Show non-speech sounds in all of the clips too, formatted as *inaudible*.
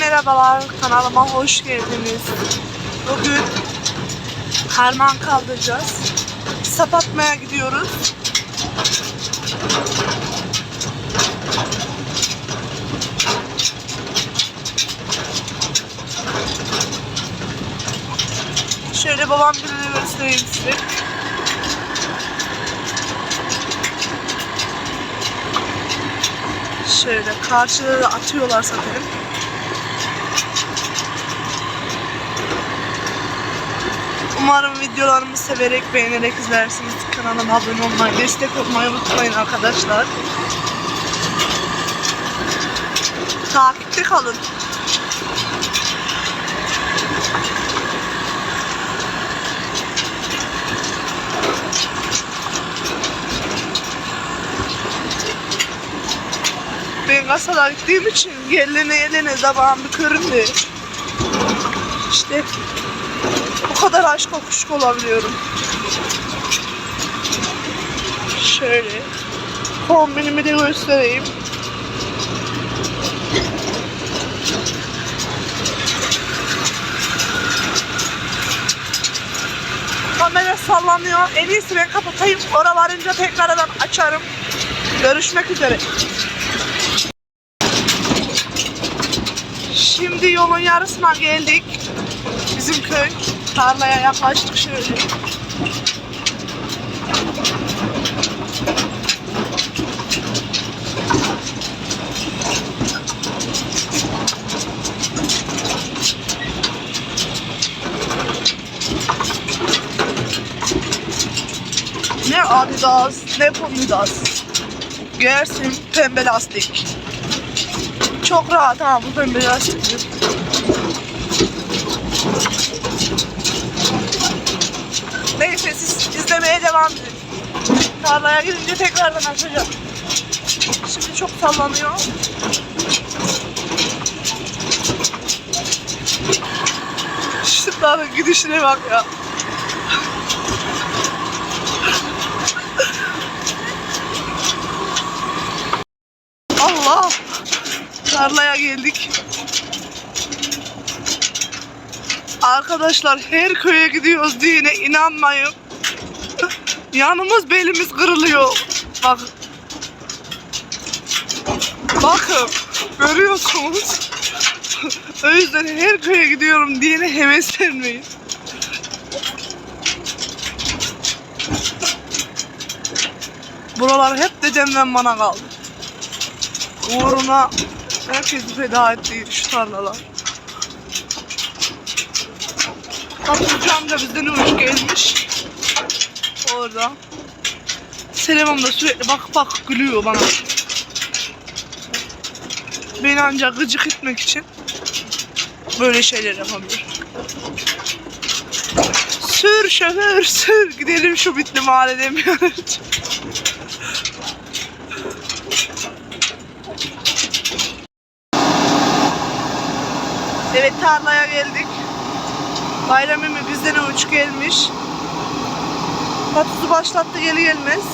merhabalar, kanalıma hoş geldiniz. Bugün harman kaldıracağız. Sap atmaya gidiyoruz. Şöyle babam birini göstereyim size. Şöyle karşıda da atıyorlar sanırım. Umarım videolarımı severek, beğenerek izlersiniz. Kanalıma abone olmayı, destek olmayı unutmayın arkadaşlar. Takipte kalın. Ben kasada gittiğim için gelene gelene bir köründü. İşte kadar aşk kokuşuk olabiliyorum. Şöyle kombinimi de göstereyim. Kamera sallanıyor. En iyisi ben kapatayım. Ora varınca tekrardan açarım. Görüşmek üzere. Şimdi yolun yarısına geldik. Bizim köy. Tarlaya yaklaştık şöyle. Ne Adidas, ne Pomidas. Gersin pembe lastik. Çok rahat ha bu pembe lastik. Neyse siz izlemeye devam edin. Tarlaya gidince tekrardan açacağım. Şimdi çok sallanıyor. Şunların gidişine bak ya. Allah! Tarlaya geldik. Arkadaşlar her köye gidiyoruz diyene inanmayın. Yanımız belimiz kırılıyor. Bak. Bakın. Görüyorsunuz. o yüzden her köye gidiyorum diyene heveslenmeyin. Buralar hep dedemden bana kaldı. Uğruna herkesi feda etti şu tarlalar. Patlıcan da bizden uç gelmiş. Orada. Selamam da sürekli bak bak gülüyor bana. Beni ancak gıcık etmek için böyle şeyler yapabilir. Sür şoför sür gidelim şu bitli mahallede bir. Evet tarlaya geldik. Bayram Emi bizden uç gelmiş. Patuzu başlattı geri gelmez.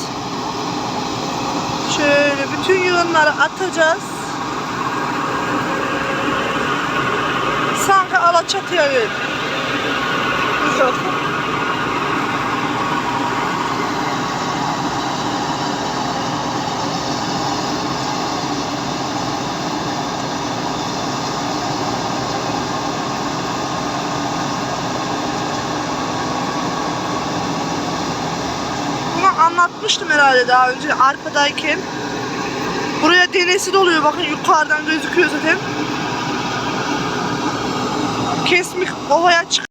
Şöyle bütün yığınları atacağız. Sanki Alaçatı'ya geldik. Yok. Anlatmıştım herhalde daha önce arkadayken. Buraya denesi doluyor bakın yukarıdan gözüküyor zaten. Kesmik ovaya çık.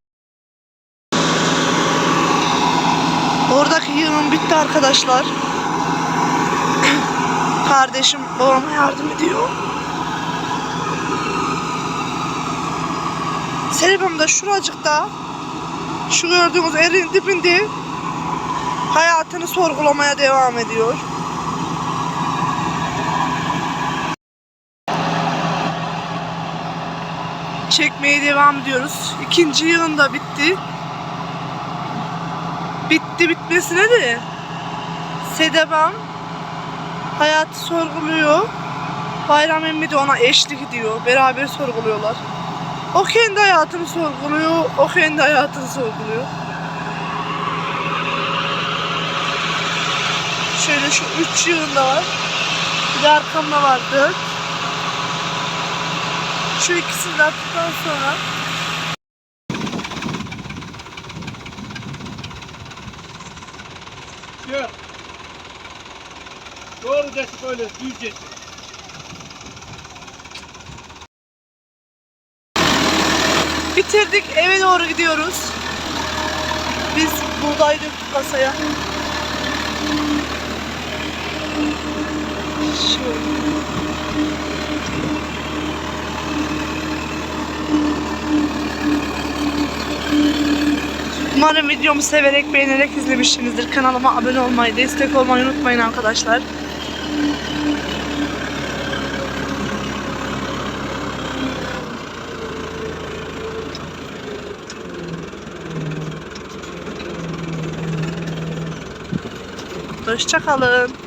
Oradaki yığın bitti arkadaşlar. *coughs* Kardeşim babama yardım ediyor. Seribim de şuracıkta şu gördüğünüz erin dibinde hayatını sorgulamaya devam ediyor. Çekmeye devam ediyoruz. İkinci yığın da bitti. Bitti bitmesine de Sedebam hayatı sorguluyor. Bayram emmi de ona eşlik ediyor. Beraber sorguluyorlar. O kendi hayatını sorguluyor. O kendi hayatını sorguluyor. Şöyle şu üç yığında var. Bir de arkamda var dört. Şu ikisini de attıktan sonra Yok. Doğru destek öyle düz destek. bitirdik. Eve doğru gidiyoruz. Biz buğday döktük kasaya. Umarım videomu severek, beğenerek izlemişsinizdir. Kanalıma abone olmayı, destek olmayı unutmayın arkadaşlar. Hoşçakalın.